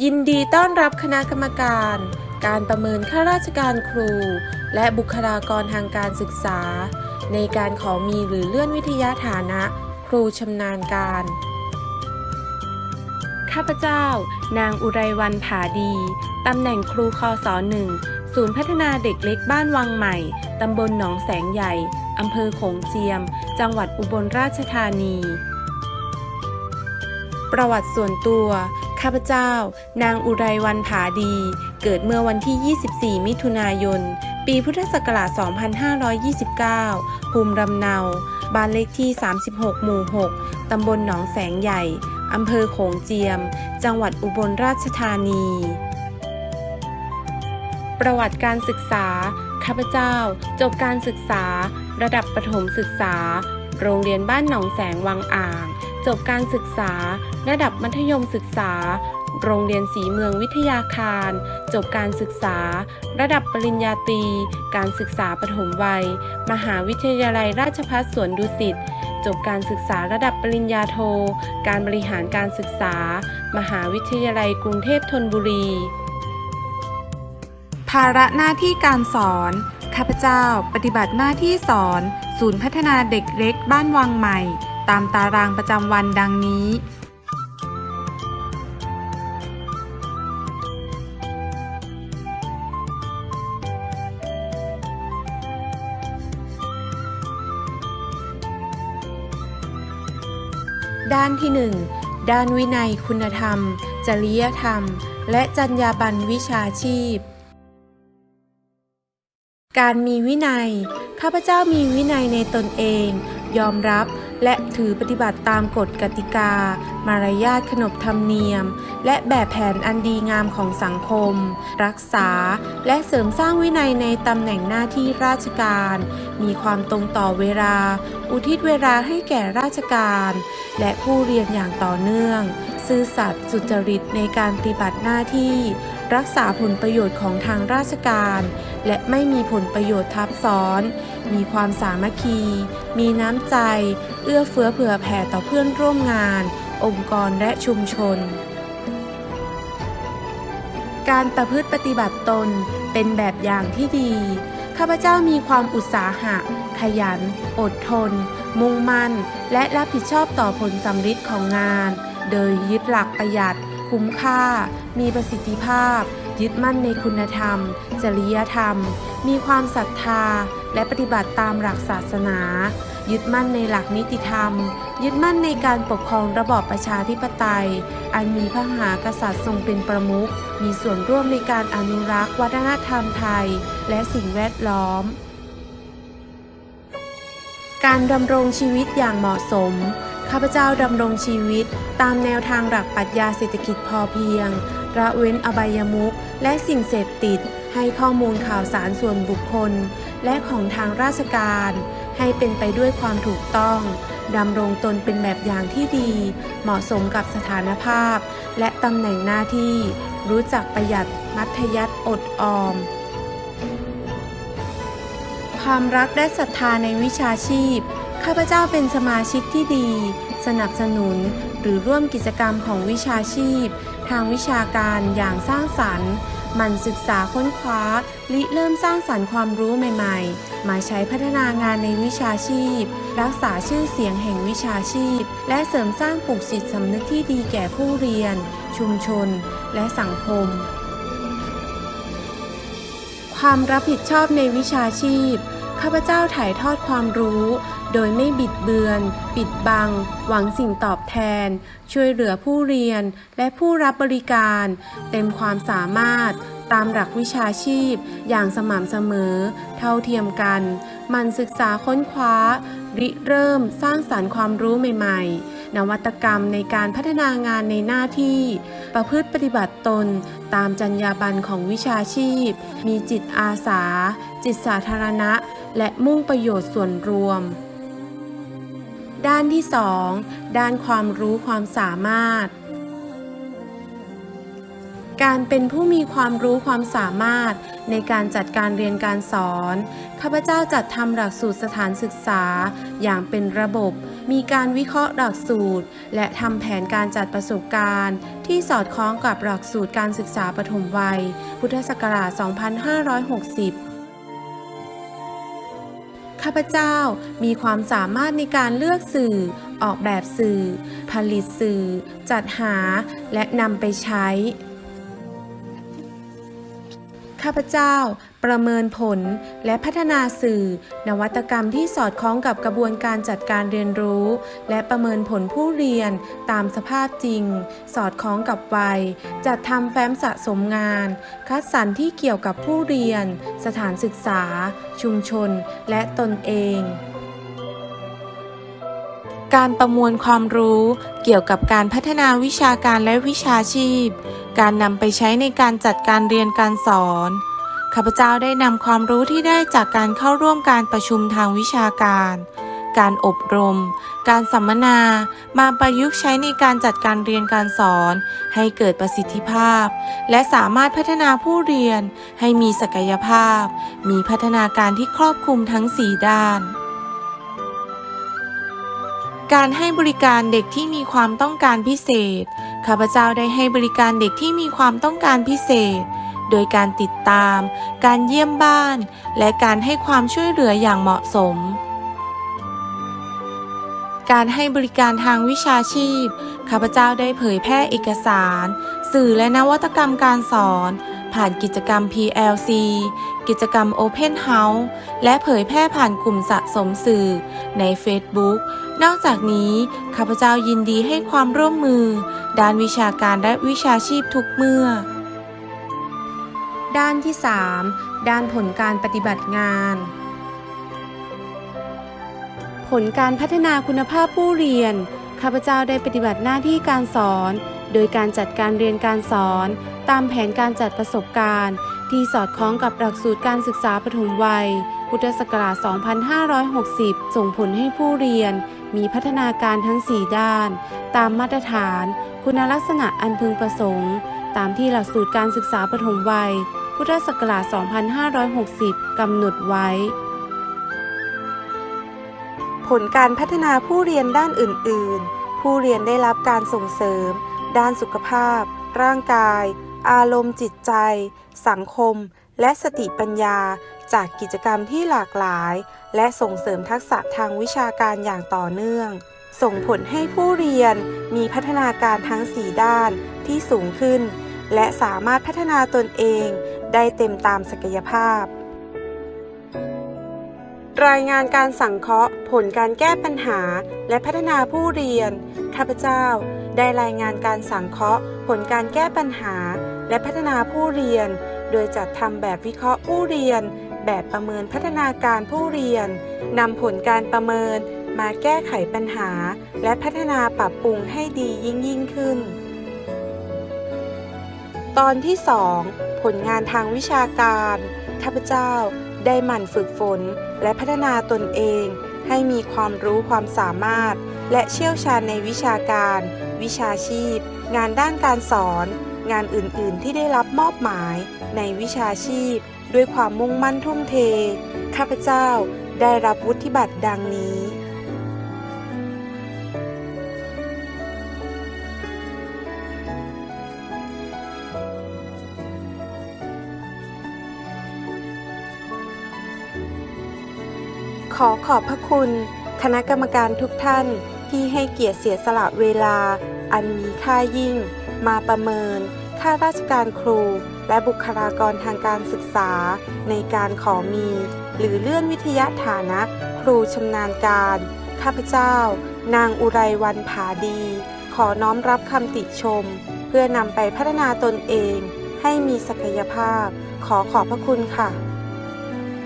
ยินดีต้อนรับคณะกรรมการ การประเมินข้าราชการครู และบุคลากรทางการศึกษา ในการขอมีหรือเลื่อนวิทยาฐานะ ครูชำนาญการ ข้าพเจ้า นางอุไรวันผาดีตำแหน่งครูคอสอหนึ่งศูนย์พัฒนาเด็กเล็กบ้านวังใหม่ ตำบลหนองแสงใหญ่ อำเภอโขงเจียม จังหวัดอุบลราชธานี ประวัติส่วนตัว ข้าพเจ้า นางอุไรวันผาดี เกิดเมื่อวันที่ 24 มิถุนายน ปีพุทธศักราช 2529 ภูมิลำเนา บ้านเลขที่ 36 หมู่ 6 ตำบลหนองแสงใหญ่ อำเภอโขงเจียม จังหวัดอุบลราชธานี ประวัติการศึกษา ข้าพเจ้า จบการศึกษา ระดับประถมศึกษา โรงเรียนบ้านหนองแสงวังอ่าง จบการศึกษา ระดับมัธยมศึกษา โรงเรียนสีเมืองวิทยาคาร จบการศึกษา ระดับปริญญาตรี การศึกษาปฐมวัย มหาวิทยาลัยราชภัฏสวนดุสิต จบการศึกษาระดับปริญญาโท การบริหารการศึกษา มหาวิทยาลัยกรุงเทพธนบุรี ภาระหน้าที่การสอนข้าพเจ้าปฏิบัติหน้าที่สอน ศูนย์พัฒนาเด็กเล็กบ้านวังใหม่ ตามตารางประจำวันดังนี้ ด้านที่ 1 ด้านวินัยคุณธรรม จริยธรรม และจรรยาบรรณวิชาชีพ การมีวินัย ข้าพเจ้ามีวินัยในตนเอง ยอมรับ และถือปฏิบัติตามกฎกติกา มารยาทขนบธรรมเนียม และแบบแผนอันดีงามของสังคม รักษาและเสริมสร้างวินัยในตำแหน่งหน้าที่ราชการ มีความตรงต่อเวลา อุทิศเวลาให้แก่ราชการ และผู้เรียนอย่างต่อเนื่อง ซื่อสัตย์สุจริตในการปฏิบัติหน้าที่ รักษาผลประโยชน์ของทางราชการ และไม่มีผลประโยชน์ทับซ้อน มีความสามัคคี มีน้ำใจ เอื้อเฟื้อเผื่อแผ่ต่อเพื่อนร่วมงาน องค์กรและชุมชน การประพฤติปฏิบัติตนเป็นแบบอย่างที่ดี ข้าพเจ้ามีความอุตสาหะ ขยัน อดทน มุ่งมั่น และรับผิดชอบต่อผลสำฤทธิ์ของงาน โดยยึดหลักประหยัด คุ้มค่า มีประสิทธิภาพ ยึดมั่นในคุณธรรม จริยธรรม มีความศรัทธา และปฏิบัติตามหลักศาสนา ยึดมั่นในหลักนิติธรรม ยึดมั่นในการปกครองระบอบประชาธิปไตย อันมีพระมหากษัตริย์ทรงเป็นประมุข มีส่วนร่วมในการอนุรักษ์วัฒนธรรมไทย และสิ่งแวดล้อม การดำรงชีวิตอย่างเหมาะสม ข้าพเจ้าดำรงชีวิต ตามแนวทางหลักปรัชญาเศรษฐกิจพอเพียง ระเว้นอบายมุขและสิ่งเสพติด ให้ข้อมูลข่าวสารส่วนบุคคล และของทางราชการ ให้เป็นไปด้วยความถูกต้องดำรงตนเป็นแบบอย่างที่ดี เหมาะสมกับสถานภาพ และตำแหน่งหน้าที่ รู้จักประหยัดมัธยัติอดออม ความรักและศรัทธาในวิชาชีพ ข้าพเจ้าเป็นสมาชิกที่ดี สนับสนุน หรือร่วมกิจกรรมของวิชาชีพ ทางวิชาการอย่างสร้างสรรค์หมันศึกษาค้นคว้าริเริ่มสร้างสรรค์ความรู้ใหม่ ๆ มาใช้พัฒนางานในวิชาชีพ รักษาชื่อเสียงแห่งวิชาชีพ และเสริมสร้างปลูกจิตสำนึกที่ดีแก่ผู้เรียน ชุมชน และสังคม ความรับผิดชอบในวิชาชีพ ข้าพเจ้าถ่ายทอดความรู้ โดยไม่บิดเบือน ปิดบัง หวังสิ่งตอบแทน ช่วยเหลือผู้เรียนและผู้รับบริการ เต็มความสามารถ ตามหลักวิชาชีพ อย่างสม่ำเสมอ เท่าเทียมกัน มันศึกษาค้นคว้า ริเริ่มสร้างสารรค์ความรู้ใหม่ ๆ นวัตกรรมในการพัฒนางานในหน้าที่ ประพฤติปฏิบัติตน ตามจรรยาบรรณของวิชาชีพ มีจิตอาสา จิตสาธารณะและมุ่งประโยชน์ส่วนรวม ด้านที่ 2 ด้านความรู้ความสามารถ การเป็นผู้มีความรู้ความสามารถ ในการจัดการเรียนการสอน ข้าพเจ้าจัดทำหลักสูตรสถานศึกษา อย่างเป็นระบบ มีการวิเคราะห์หลักสูตร และทำแผนการจัดประสบการณ์ ที่สอดคล้องกับหลักสูตรการศึกษาปฐมวัย พุทธศักราช 2560 ข้าพเจ้ามีความสามารถในการเลือกสื่อ ออกแบบสื่อ ผลิตสื่อ จัดหา และนำไปใช้ ข้าพเจ้า ประเมินผลและพัฒนาสื่อ นวัตกรรมที่สอดคล้องกับกระบวนการจัดการเรียนรู้ และประเมินผลผู้เรียนตามสภาพจริง สอดคล้องกับวัย จัดทำแฟ้มสะสมงาน คัดสรรที่เกี่ยวกับผู้เรียน สถานศึกษา ชุมชน และตนเองการประมวลความรู้เกี่ยวกับการพัฒนาวิชาการและวิชาชีพ การนำไปใช้ในการจัดการเรียนการสอน ข้าพเจ้าได้นำความรู้ที่ได้จากการเข้าร่วมการประชุมทางวิชาการ การอบรม การสัมมนา มาประยุกต์ใช้ในการจัดการเรียนการสอน ให้เกิดประสิทธิภาพ และสามารถพัฒนาผู้เรียน ให้มีศักยภาพ มีพัฒนาการที่ครอบคลุมทั้ง 4 ด้าน การให้บริการเด็กที่มีความต้องการพิเศษ ข้าพเจ้าได้ให้บริการเด็กที่มีความต้องการพิเศษ โดยการติดตาม การเยี่ยมบ้าน และการให้ความช่วยเหลืออย่างเหมาะสม การให้บริการทางวิชาชีพ ข้าพเจ้าได้เผยแพร่เอกสาร สื่อและนวัตกรรมการสอน ผ่านกิจกรรม PLC กิจกรรม Open House และเผยแพร่ผ่านกลุ่มสะสมสื่อใน Facebook นอกจากนี้ ข้าพเจ้ายินดีให้ความร่วมมือ ด้านวิชาการและวิชาชีพทุกเมื่อ ด้านที่ 3 ด้านผลการปฏิบัติงาน ผลการพัฒนาคุณภาพผู้เรียน ข้าพเจ้าได้ปฏิบัติหน้าที่การสอน โดยการจัดการเรียนการสอน ตามแผนการจัดประสบการณ์ ที่สอดคล้องกับหลักสูตรการศึกษาปฐมวัย พุทธศักราช 2560 ส่งผลให้ผู้เรียน มีพัฒนาการทั้ง 4 ด้าน ตามมาตรฐาน คุณลักษณะอันพึงประสงค์ ตามที่หลักสูตรการศึกษาปฐมวัย พุทธศักราช 2560 กำหนดไว้ ผลการพัฒนาผู้เรียนด้านอื่น ๆ ผู้เรียนได้รับการส่งเสริม ด้านสุขภาพ ร่างกาย อารมณ์จิตใจ สังคม และสติปัญญา จากกิจกรรมที่หลากหลาย และส่งเสริมทักษะทางวิชาการอย่างต่อเนื่อง ส่งผลให้ผู้เรียนมีพัฒนาการทั้ง 4 ด้านที่สูงขึ้น และสามารถพัฒนาตนเองได้เต็มตามศักยภาพ รายงานการสังเคราะห์ผลการแก้ปัญหาและพัฒนาผู้เรียน ข้าพเจ้าได้รายงานการสังเคราะห์ผลการแก้ปัญหา และพัฒนาผู้เรียน โดยจัดทำแบบวิเคราะห์ผู้เรียน แบบประเมินพัฒนาการผู้เรียนนำผลการประเมินมาแก้ไขปัญหา และพัฒนาปรับปรุงให้ดียิ่งยิ่งขึ้น ตอนที่ 2 ผลงานทางวิชาการ ข้าพเจ้าได้หมั่นฝึกฝนและพัฒนาตนเอง ให้มีความรู้ความสามารถ และเชี่ยวชาญในวิชาการ วิชาชีพ งานด้านการสอน งานอื่นๆ ที่ได้รับมอบหมายในวิชาชีพ ด้วยความมุ่งมั่นทุ่มเท ข้าพเจ้าได้รับวุฒิบัตรดังนี้ อขอบพระคุณ คณะกรรมการทุกท่านที่ให้เกียรติเสียสละเวลา อันมีค่ายิ่ง มาประเมินค่าราชการครู และบุคลากรทางการศึกษา ในการขอมี หรือเลื่อนวิทยาฐานะ ครูชำนาญการ ข้าพเจ้า นางอุไรวันผาดี ขอน้อมรับคำติชม เพื่อนำไปพัฒนาตนเอง ให้มีศักยภาพ ขอขอบพระคุณค่ะ